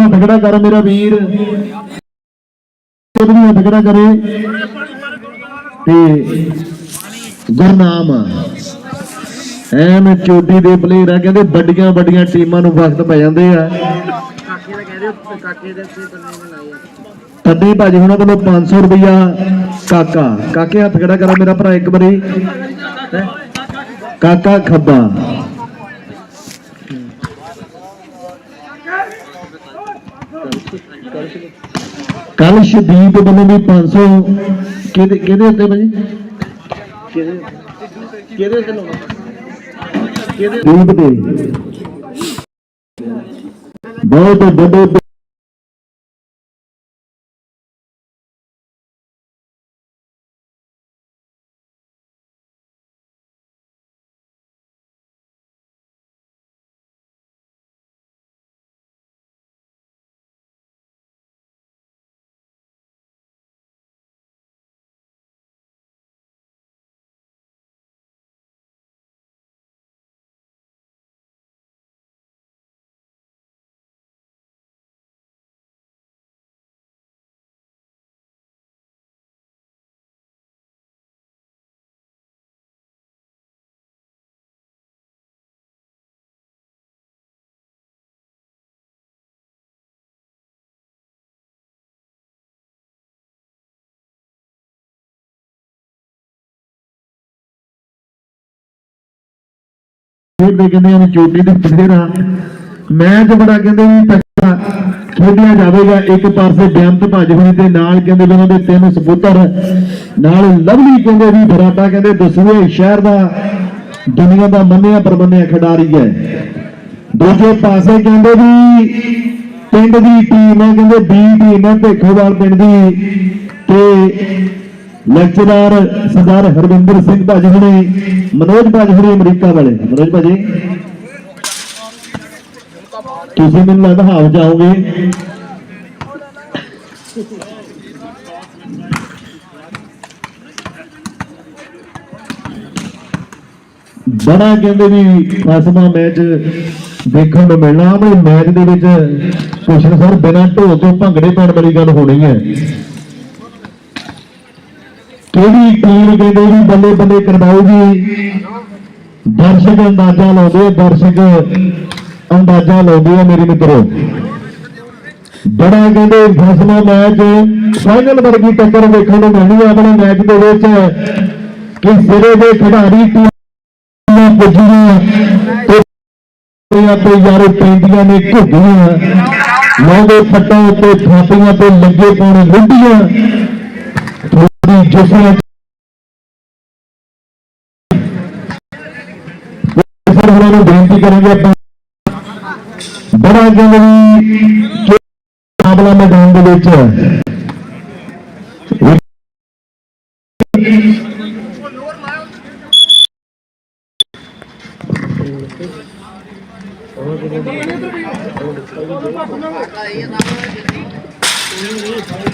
ਹੱਥ ਖੜਾ ਕਰ ਮੇਰਾ ਵੀਰ। ਉਹਦੇ ਵੀ ਕਰੇ। ਤੇ ਗੁਰਨਾਮ ਐਨ ਚੋਟੀ ਦੇ ਪਲੇਅਰ ਆ, ਕਹਿੰਦੇ ਵੱਡੀਆਂ ਵੱਡੀਆਂ ਟੀਮਾਂ ਨੂੰ ਵਕਤ ਪੈ ਜਾਂਦੇ ਆ। ਕਾਕੇ ਤੱਦੀ ਭਾਜੀ ਹੁਣਾਂ ਵੱਲੋਂ 500 ਰੁਪਇਆ ਕਾਕਾ। ਕਾਕੇ ਹੱਥ ਖੜਾ ਕਰਾ ਮੇਰਾ ਭਰਾ ਇੱਕ ਵਾਰੀ। ਕਾਕਾ ਖੱਬਾ। ਕੱਲ ਸ਼ਦੀਪ ਵੱਲੋਂ ਵੀ 500 ਕਿਹਦੇ ਕਿਹਦੇ ਉੱਤੇ ਭਾਜੀ? ਕਿਹਦੇ ਕਿਹਦੇ ਉੱਤੇ ਲਾਉਣਾ? ਕਿਹਦੇ ਦੀਪ ਦੇ ਬਹੁਤ ਵੱਡੇ ਖੇਡਦੇ ਕਹਿੰਦੇ ਆ ਚੋਟੀ ਦੇ ਪਲੇਅਰ ਆ ਮੈਚ ਬੜਾ ਕਹਿੰਦੇ ਵੀ ਤੱਕਾ ਖੇਡਿਆ ਜਾਵੇਗਾ, ਇੱਕ ਪਾਸੇ ਬੇਅੰਤ ਭੱਜ ਹੋਣੀ ਤੇ ਨਾਲ ਕਹਿੰਦੇ ਉਹਨਾਂ ਦੇ ਤਿੰਨ ਸਪੁੱਤਰ, ਨਾਲ ਲਵਲੀ ਕਹਿੰਦੇ ਵੀ ਬਰਾਟਾ ਕਹਿੰਦੇ ਦਸੂਏ ਸ਼ਹਿਰ ਦਾ, ਦੁਨੀਆ ਦਾ ਮੰਨਿਆ ਪਰਮੰਨਿਆ ਖਿਡਾਰੀ ਹੈ। ਦੂਜੇ ਪਾਸੇ ਕਹਿੰਦੇ ਵੀ ਪਿੰਡ ਦੀ ਟੀਮ ਹੈ, ਕਹਿੰਦੇ ਬੀ ਟੀਮ ਹੈ, ਭੇਖੋਵਾਲ ਪਿੰਡ ਦੀ, ਤੇ ਲੈਕਚਰਰ ਸਰਦਾਰ ਹਰਵਿੰਦਰ ਸਿੰਘ ਭਾਜੀ ਮਨੋਜ ਭਾਜੀ ਅਮਰੀਕਾ ਵਾਲੇ। ਮਨੋਜ ਭਾਜੀ। ਤੁਸੀਂ ਮੈਨੂੰ ਲੱਗਦਾ ਹਾਵ ਜਾਓਗੇ। ਬੜਾ ਕਹਿੰਦੇ ਵੀ ਫਸਮਾ ਮੈਚ ਦੇਖਣ ਨੂੰ ਮਿਲਣਾ, ਆਪਣੇ ਮੈਚ ਦੇ ਵਿੱਚ ਕੁਸ਼ਨ ਸਰ ਬਿਨਾਂ ਢੋਲ ਤੋਂ ਭੰਗੜੇ ਪਾਉਣ ਵਾਲੀ ਗੱਲ ਹੋਣੀ ਹੈ। ਕਿਹੜੀ ਟੀਮ ਕਹਿੰਦੇ ਵੀ ਬੱਲੇ ਬੱਲੇ ਕਰਵਾਉਗੀ? ਦਰਸ਼ਕ ਅੰਦਾਜ਼ਾ ਲਾਉਂਦੇ ਦਰਸ਼ਕ ਅੰਦਾਜ਼ਾ ਲਾਉਂਦੇ ਆ ਮੇਰੇ ਮਿੱਤਰੋ। ਬੜਾ ਕਹਿੰਦੇ ਫਸਮਾ ਮੈਚ ਫਾਈਨਲ ਵਰਗੀ ਟੱਕਰ ਦੇਖਣ ਨੂੰ ਮਿਲਣੀ ਹੈ ਆਪਣੇ ਮੈਚ ਦੇ ਵਿੱਚ। ਕਿ ਸਿਰੇ ਦੇ ਖਿਡਾਰੀ ਟੀਮਾਂ ਪੁੱਜੀਆਂ ਤੇ ਤੇ ਤੇ ਪੈਂਦੀਆਂ ਨੇ ਘੁੱਗੀਆਂ ਲਾਉਂਦੇ ਫੱਟਾਂ ਉੱਤੇ ਥਾਪੀਆਂ ਤੇ ਲੱਗੇ ਪਾਉਣੇ ਲੁੱਡੀਆਂ ਥੋੜੀ ਜਿਸਨੇ ਸਰ ਨੂੰ ਬੇਨਤੀ ਕਰਾਂਗੇ ਆਪਾਂ ਬੜਾ ਕਹਿੰਦੇ ਵੀ ਮੈਦਾਨ ਦੇ ਵਿੱਚ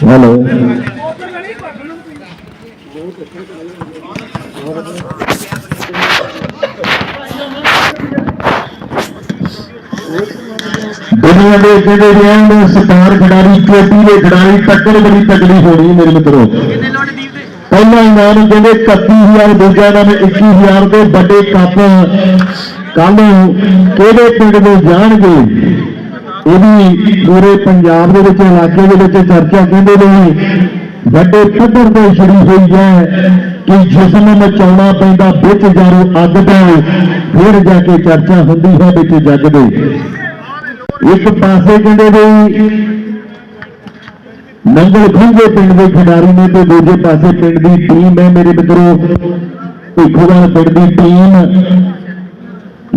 ਹੈਲੋ ਦੁਨੀਆ ਦੇ ਜਿਹੜੇ ਰਹਿਣ ਸਟਾਰ ਖਿਡਾਰੀ ਚੋਟੀ ਦੇ ਖਿਡਾਰੀ ਟੱਕਰ ਬੜੀ ਤਕੜੀ ਹੋਣੀ ਮੇਰੇ ਮਿੱਤਰੋ। ਦੇ? ਪਹਿਲਾ ਇਨਾਮ ਕਹਿੰਦੇ 31000 ਦੂਜਾ ਇਨਾਮ 21000 ਦੇ ਵੱਡੇ ਕੱਪ। ਕੱਲ ਕਿਹੜੇ ਪਿੰਡ ਦੇ ਜਾਣਗੇ? ਇਹਦੀ ਪੂਰੇ ਪੰਜਾਬ ਦੇ ਵਿੱਚ ਇਲਾਕੇ ਦੇ ਵਿੱਚ ਚਰਚਾ ਕਹਿੰਦੇ ਨੇ। ਵੱਡੇ ਪੱਧਰ ਤੇ ਛੜੀ ਹੋਈ ਹੈ ਕਿ ਜਿਸਮ ਮਚਾਉਣਾ ਪੈਂਦਾ ਵਿੱਚ ਜਾਰੂ ਅੱਗ ਦਾ ਫਿਰ ਜਾ ਕੇ ਚਰਚਾ ਹੁੰਦੀ ਹੈ ਵਿੱਚ ਜੱਗ ਦੇ। ਇੱਕ ਪਾਸੇ ਕਹਿੰਦੇ ਵੀ ਨੰਗਲ ਖੁੰਝੇ ਪਿੰਡ ਦੇ ਖਿਡਾਰੀ ਨੇ ਤੇ ਦੂਜੇ ਪਾਸੇ ਪਿੰਡ ਦੀ ਟੀਮ ਹੈ ਮੇਰੇ ਮਿੱਤਰੋ। ਭਿੱਖੂਵਾਲ ਪਿੰਡ ਦੀ ਟੀਮ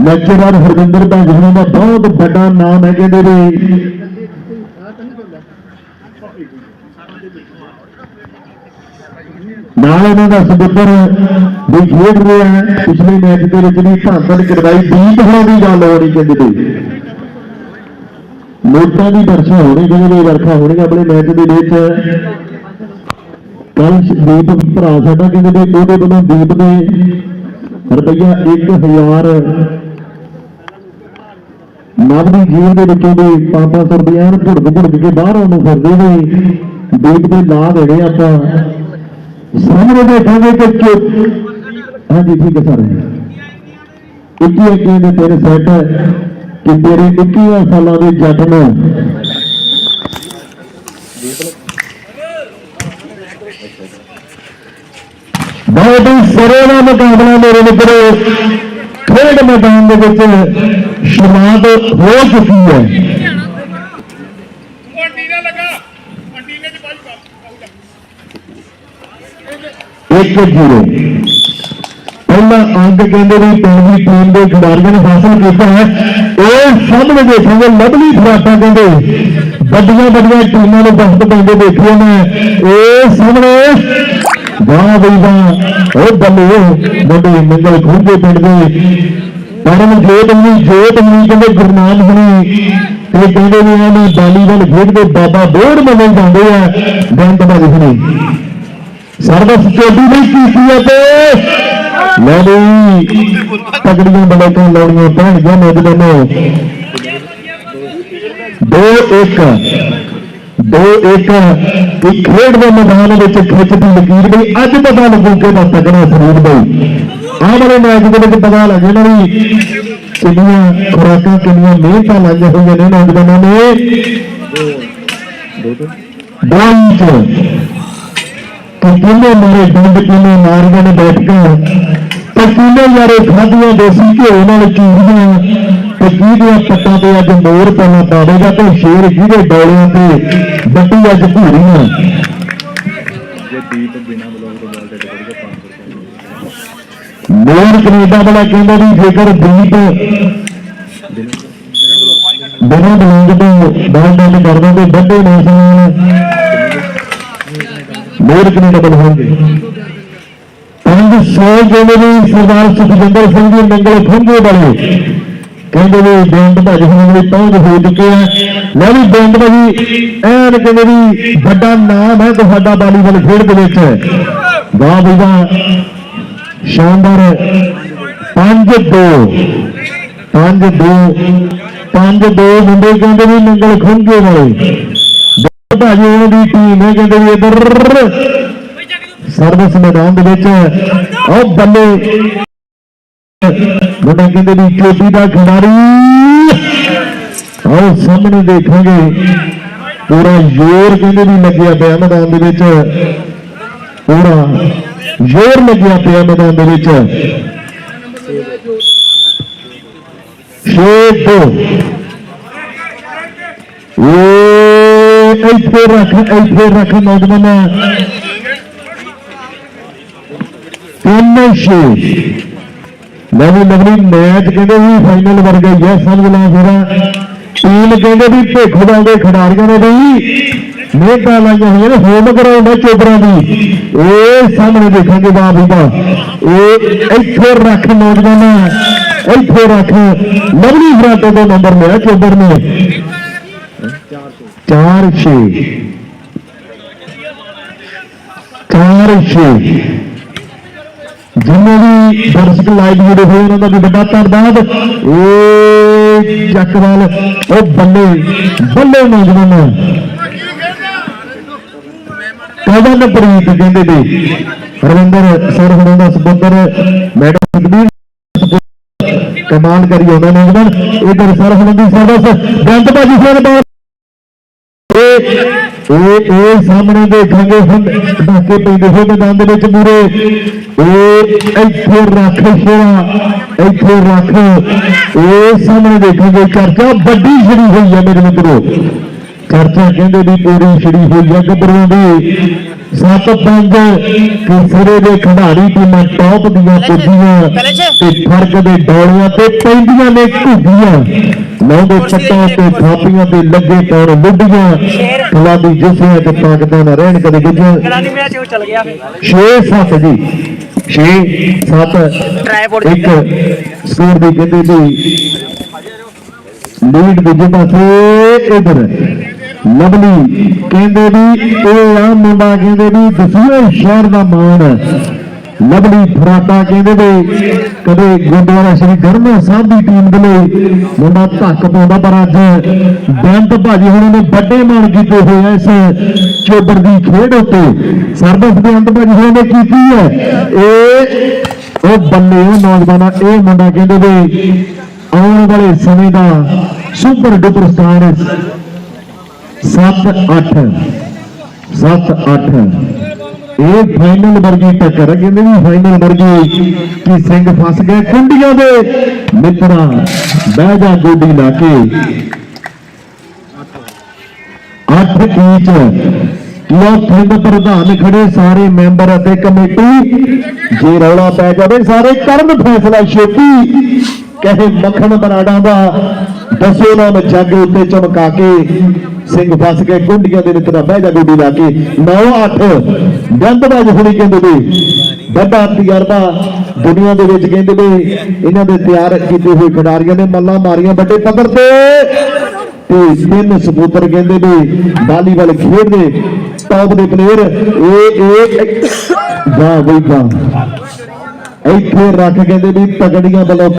ਲੈਕਚਰਰ ਹਰਵਿੰਦਰ ਭਾਈ ਹੁਣਾਂ ਦਾ ਬਹੁਤ ਵੱਡਾ ਨਾਮ ਹੈ ਕਹਿੰਦੇ ਵੀ ਨਾਲ ਇਹਨਾਂ ਦਾ ਸਬੂਤਰ ਵੀ ਖੇਡ ਰਿਹਾ ਹੈ। ਪਿਛਲੇ ਮੈਚ ਦੇ ਵਿੱਚ ਵੀ ਧਾਂਦਲ ਕਰਵਾਈ, ਦੀਪ ਹੋਣ ਦੀ ਗੱਲ ਹੋ ਰਹੀ ਕਹਿੰਦੇ ਨੇ ਨੋਟਾਂ ਦੀ ਵਰਖਾ ਹੋਣੀ ਜਿਹੜੀ ਵਰਖਾ ਹੋਣੀ, ਆਪਣੇ ਮੈਚ ਦੇ ਵਿੱਚ ਕੱਲ ਦੀਪ ਭਰਾ ਸਾਡਾ ਕਹਿੰਦੇ ਨੇ, ਉਹਦੇ ਵੱਲੋਂ ਦੀਪ ਨੇ ਰੁਪਈਆ 1000 ਨਵ ਦੀ ਦੇ ਵਿੱਚੋਂ ਵੀ 500 ਰੁਪਏ ਐਨ ਭੁੜਕ ਭੁੜਕ ਕੇ ਬਾਹਰ ਆਉਣ ਨੂੰ ਫਿਰਦੇ ਨੇ। ਦੀਪ ਦੇ ਲਾ ਆਪਾਂ ਸਾਹਮਣੇ ਦੇਖਾਂਗੇ ਕਿ ਹਾਂਜੀ, ਠੀਕ ਹੈ ਸਰ। ਇੱਕੀ ਇੱਕੀ ਦੇ ਤੇਰੇ ਸੈੱਟ ਕਿ ਤੇਰੇ 21 ਸਾਲਾਂ ਦੇ ਜੱਟ ਨੂੰ ਬਹੁਤ ਹੀ ਸਰੇ ਦਾ ਮੁਕਾਬਲਾ ਮੇਰੇ ਮਿੱਤਰੋ, ਖੇਡ ਮੈਦਾਨ ਦੇ ਵਿੱਚ ਸ਼ੁਰੂਆਤ ਹੋ ਚੁੱਕੀ ਹੈ। ਪਾਉਗਾ 1-0 ਪਹਿਲਾ ਅੰਕ ਕਹਿੰਦੇ ਵੀ ਦੀ ਟੀਮ ਦੇ ਖਿਡਾਰੀਆਂ ਨੇ ਹਾਸਲ ਕੀਤਾ ਹੈ। ਉਹ ਸਾਹਮਣੇ ਦੇਖਾਂਗੇ ਲਵਲੀ ਫਰਾਟਾ ਕਹਿੰਦੇ। ਵੱਡੀਆਂ ਵੱਡੀਆਂ ਟੀਮਾਂ ਨੂੰ ਬਹੁਤ ਪੈਂਦੇ ਦੇਖੇ ਨੇ ਇਹ ਸਾਹਮਣੇ ਵਾਹ ਬਈ ਵਾਹ। ਉਹ ਬੱਲੇ ਵੱਡੇ ਮੰਗਲ ਖੁੰਝੇ ਪਿੰਡ ਦੇ। ਪਰਮ ਜੋਤ ਨੂੰ ਜੋਤ ਨੂੰ ਕਹਿੰਦੇ ਗੁਰਨਾਮ ਹੁਣੀ। ਤੇ ਕਹਿੰਦੇ ਨੇ ਇਹਨਾਂ ਨੂੰ ਵਾਲੀਬਾਲ ਖੇਡਦੇ ਬਾਬਾ ਬੋੜ ਮੰਨੇ ਜਾਂਦੇ ਆ ਬੈਂਕ ਬਾਜੀ ਹੁਣੀ। ਸਰਵਿਸ ਚੋਟੀ ਨਹੀਂ ਕੀਤੀ ਅਤੇ ਲੈ ਬਈ ਤਗੜੀਆਂ ਬਲੇਕਾਂ ਲਾਉਣੀਆਂ ਪੈਣਗੀਆਂ ਨੌਜਵਾਨੋ ਦੋ ਇੱਕ ਦੋ ਇੱਕ ਇੱਕ ਖੇਡ ਦੇ ਮੈਦਾਨ ਵਿੱਚ ਖਿੱਚਦੀ ਲਕੀਰ ਬਈ ਅੱਜ ਪਤਾ ਲੱਗੂ ਕਿ ਦਾ ਤਗੜਾ ਸਰੀਰ ਬਈ ਆਹ ਵਾਲੇ ਮੈਚ ਦੇ ਵਿੱਚ ਪਤਾ ਲੱਗ ਇਹਨਾਂ ਦੀ ਕਿੰਨੀਆਂ ਖੁਰਾਕਾਂ, ਕਿੰਨੀਆਂ ਮਿਹਨਤਾਂ ਲਾਈਆਂ ਹੋਈਆਂ ਨੇ ਨੌਜਵਾਨਾਂ ਨੇ। ਬਾਈ ਚ ਕਿੰਨੇ ਮਾਰੇ ਡੰਡ ਕਿੰਨੇ ਮਾਰੀਆਂ ਨੇ ਬੈਠਕਾਂ। ਤੇ ਕਿੰਨੇ ਯਾਰੇ ਖਾਧੀਆਂ ਦੇਸੀ ਘਿਓ ਨਾਲ ਚੂਰੀਆਂ ਤੇ ਕਿਹਦੀਆਂ ਪੱਟਾਂ ਤੇ ਅੱਜ ਮੋਰ ਪੈਣਾ ਪਾਵੇਗਾ ਤੇ ਸ਼ੇਰ ਜਿਹਦੇ ਡੋਲਿਆਂ ਤੇ ਬੱਟੀ ਅੱਜ ਭੂਰੀਆਂ ਮੋਰ ਕੈਨੇਡਾ ਵਾਲਾ ਕਹਿੰਦਾ ਵੀ ਜੇਕਰ ਦੀਪ ਬਿਨਾਂ ਬਲੰਗ ਤੋਂ ਬਾਲ ਡੰਡ ਕਰਦੇ ਤੇ ਵੱਡੇ ਨਾ ਮੋਰ ਕੈਨੇਡਾ ਵਾਲੇ ਹੋਣਗੇ। ਪੰਜ ਸੌ ਜਿਹੜੇ ਵੀ ਸਰਦਾਰ ਸੁਖਜਿੰਦਰ ਸਿੰਘ ਜੀ ਮੰਗਲ ਖੰਭੇ ਵਾਲੇ। ਕਹਿੰਦੇ ਵੀ ਬੈਂਡ ਭੱਜ ਹੋਣ ਲਈ ਪਹੁੰਚ ਹੋ ਚੁੱਕੇ ਆ। ਲੈ ਵੀ ਬੈਂਡ ਭਾਜੀ। ਐਨ ਕਹਿੰਦੇ ਵੀ ਵੱਡਾ ਨਾਮ ਹੈ ਤੁਹਾਡਾ ਵਾਲੀਬਾਲ ਖੇਡ ਦੇ ਵਿੱਚ। ਵਾਹ ਬਈ ਵਾਹ। ਸ਼ਾਨਦਾਰ 5-2 5-2 5-2 ਮੁੰਡੇ ਕਹਿੰਦੇ ਵੀ ਮੰਗਲ ਖੰਭੇ ਵਾਲੇ। ਭਾਜੀ ਉਹਨਾਂ ਦੀ ਟੀਮ ਹੈ, ਕਹਿੰਦੇ ਵੀ ਇਧਰ ਸਰਵਿਸ ਮੈਦਾਨ ਦੇ ਵਿੱਚ ਉਹ ਬੱਲੇ। ਮੁੰਡਾ ਕਹਿੰਦੇ ਵੀ ਚੋਟੀ ਦਾ ਖਿਡਾਰੀ। ਆਓ ਸਾਹਮਣੇ ਦੇਖਾਂਗੇ। ਪੂਰਾ ਜ਼ੋਰ ਕਹਿੰਦੇ ਵੀ ਲੱਗਿਆ ਪਿਆ ਮੈਦਾਨ ਦੇ ਵਿੱਚ। ਪੂਰਾ। ਜ਼ੋਰ ਲੱਗਿਆ ਪਿਆ ਮੈਦਾਨ ਦੇ ਵਿੱਚ। ਛੇ ਦੋ। ਇਹ ਇੱਥੇ ਰੱਖ ਇੱਥੇ ਰੱਖ ਨੌਜਵਾਨਾਂ। ਤਿੰਨ ਛੇ। ਲਵਲੀ ਲਵਲੀ ਮੈਚ ਕਹਿੰਦੇ ਵੀ ਫਾਈਨਲ ਵਰਗਾ ਹੀ ਹੈ ਸਮਝ ਲਾ ਜਰਾ। ਟੀਮ ਕਹਿੰਦੇ ਵੀ ਭੇਖੋਵਾਲ ਦੇ ਖਿਡਾਰੀਆਂ ਨੇ ਵੀ ਮਿਹਨਤਾਂ ਲਾਈਆਂ ਹੋਈਆਂ ਨੇ ਹੋਮ ਗਰਾਊਂਡ ਹੈ ਚੋਬਰਾਂ ਦੀ। ਇਹ ਸਾਹਮਣੇ ਦੇਖਾਂਗੇ ਵਾਹ ਵੀ ਇਹ ਇੱਥੇ ਰੱਖ ਨੌਜਵਾਨਾਂ, ਇੱਥੇ ਰੱਖ। ਲਵਲੀ ਫਰਾਟੇ ਦਾ ਨੰਬਰ ਲਿਆ, ਚੋਬਰ ਨੇ। 4 6 4 6 ਜਿੰਨੇ ਵੀ ਦਰਸ਼ਕ ਲਾਈਵ ਜੁੜੇ ਹੋਏ ਉਹਨਾਂ ਦਾ ਵੀ ਵੱਡਾ ਧੰਨਵਾਦ। ਏ ਚੱਕਵਾਲ ਉਹ ਬੱਲੇ ਬੱਲੇ ਨੌਜਵਾਨਾਂ। ਕਦਨ ਪ੍ਰੀਤ ਕਹਿੰਦੇ ਨੇ ਰਵਿੰਦਰ ਸਰ ਹੁਣਾਂ ਦਾ ਸਪੋਰਟਰ ਮੈਡਮ ਸੁਖਬੀਰ ਕਮਾਲ ਕਰੀ ਉਹਨਾਂ ਨੌਜਵਾਨ ਇਧਰ ਸਰ ਹੁਣਾਂ ਦੀ ਸਰਵਿਸ ਗੰਦ ਸਰ ਬਾਹਰ। ਇਹ ਇਹ ਸਾਹਮਣੇ ਦੇਖਾਂਗੇ ਹੁਣ ਧਾਕੇ ਪੈਂਦੇ ਹੋਏ ਮੈਦਾਨ ਦੇ ਵਿੱਚ ਪੂਰੇ ਇਹ ਇੱਥੇ ਰੱਖ ਸ਼ੇਰਾ ਇੱਥੇ ਰੱਖ। ਇਹ ਸਾਹਮਣੇ ਦੇਖਾਂਗੇ, ਚਰਚਾ ਵੱਡੀ ਛੜੀ ਹੋਈ ਹੈ ਮੇਰੇ ਮਿੱਤਰੋ। ਚਰਚਾ ਕਹਿੰਦੇ ਵੀ ਪੂਰੀ ਛੜੀ ਹੋਈ ਹੈ ਗੱਭਰੂਆਂ ਦੀ। ਸੱਤ ਪੰਜ ਕਿਸਰੇ ਦੇ ਖਿਡਾਰੀ ਟੀਮਾਂ ਟੌਪ ਦੀਆਂ ਪੁੱਜੀਆਂ ਤੇ ਫ਼ਰਕ ਦੇ ਡੋਲੀਆਂ ਤੇ ਪੈਂਦੀਆਂ ਨੇ ਘੁੱਗੀਆਂ। ਲਾਉਂਦੇ ਸੱਟਾਂ ਤੇ ਥਾਪੀਆਂ ਤੇ ਲੱਗੇ ਪੈਰ ਬੁੱਢੀਆਂ ਖਿਲਾੜੀ ਜਿਸਿਆਂ ਤੇ ਤਾਕਤਾਂ ਨਾ ਰਹਿਣ ਕਦੇ ਗੁੱਜੀਆਂ ਕਰਾਨੀ ਮੈਚ ਉਹ ਚੱਲ ਗਿਆ 6-7 ਜੀ। 6-7 Tripod ਇੱਕ ਸਕੋਰ ਦੀ ਕਹਿੰਦੇ ਜੀ ਲੀਡ ਦੂਜੇ ਪਾਸੇ ਇਧਰ। ਲਵਲੀ ਕਹਿੰਦੇ ਵੀ, ਇਹ ਆ ਮੁੰਡਾ ਕਹਿੰਦੇ ਵੀ ਦਸੂਏ ਸ਼ਹਿਰ ਦਾ ਮਾਣ ਲਵਲੀ ਫਰਾਟਾ ਕਹਿੰਦੇ ਵੀ, ਕਦੇ ਗੁਰਦੁਆਰਾ ਸ਼੍ਰੀ ਗਰਮਾ ਸਾਹਿਬ ਦੀ ਟੀਮ ਦੇ ਲਈ ਮੁੰਡਾ ਧੱਕ ਪਾਉਂਦਾ, ਪਰ ਅੱਜ ਬੇਅੰਤ ਭਾਜੀ ਹੁਣਾਂ ਨੇ ਵੱਡੇ ਮਾਣ ਕੀਤੇ ਹੋਏ ਇਸ ਚੋਬਰ ਦੀ ਖੇਡ ਉੱਤੇ। ਸਰਬਸ ਬੇਅੰਤ ਭਾਜੀ ਹੁਣਾਂ ਨੇ ਕੀਤੀ ਹੈ? ਇਹ ਉਹ ਬੱਲੇ ਉਹ ਨੌਜਵਾਨਾਂ, ਇਹ ਮੁੰਡਾ ਕਹਿੰਦੇ ਵੀ ਆਉਣ ਵਾਲੇ ਸਮੇਂ ਦਾ ਸੁਪਰ ਡੁਪਰ ਸਟਾਰ 7-8 7-8 ਇਹ ਫਾਈਨਲ ਵਰਗੀ ਟੱਕਰ ਹੈ ਕਹਿੰਦੇ ਵੀ ਫਾਈਨਲ ਵਰਗੀ ਕਿ ਸਿੰਘ ਫਸ ਗਏ ਕੁੰਡੀਆਂ ਦੇ। ਮਿੱਤਰਾਂ, ਬਹਿ ਜਾ ਗੋਡੀ ਲਾ ਕੇ। 8 ਇੰਚ ਲੋ ਪਿੰਡ ਪ੍ਰਧਾਨ ਖੜੇ ਸਾਰੇ ਮੈਂਬਰ ਅਤੇ ਕਮੇਟੀ। ਜੇ ਰੌਲਾ ਪੈ ਜਾਵੇ ਸਾਰੇ ਕਰਨ ਫੈਸਲਾ ਛੇਤੀ। ਕਹੇ ਮੱਖਣ ਬਰਾੜਾ ਦਾ ਦੱਸੋ ਨਾਮ ਜੱਗ ਉੱਤੇ ਚਮਕਾ ਕੇ ਸਿੰਘ ਫਸ ਕੇ ਕੁੰਡੀਆਂ ਦੇ ਵਿੱਚ ਬਹਿ ਜਾ ਗੋਡੀ ਲਾ ਕੇ। 9 8 ਗੰਦਬਾਜ ਹੁਣੀ ਕਹਿੰਦੇ ਵੀ, ਵੱਡਾ ਤਜਰਬਾ ਦੁਨੀਆ ਦੇ ਵਿੱਚ ਕਹਿੰਦੇ ਵੀ ਇਹਨਾਂ ਦੇ ਤਿਆਰ ਕੀਤੇ ਹੋਏ ਖਿਡਾਰੀਆਂ ਨੇ ਮੱਲਾਂ ਮਾਰੀਆਂ ਵੱਡੇ ਪੱਧਰ ਤੇ। ਤੇ ਤਿੰਨ ਸਪੂਤਰ ਕਹਿੰਦੇ ਵੀ ਵਾਲੀਬਾਲ ਖੇਡਦੇ ਟੌਪ ਦੇ ਪਲੇਅਰ ਇਹ ਇਹ ਵਾਹ ਬਈ ਵਾਹ ਇੱਥੇ ਰੱਖ ਕਹਿੰਦੇ ਵੀ ਤਗੜੀਆਂ ਵੱਲੋਂ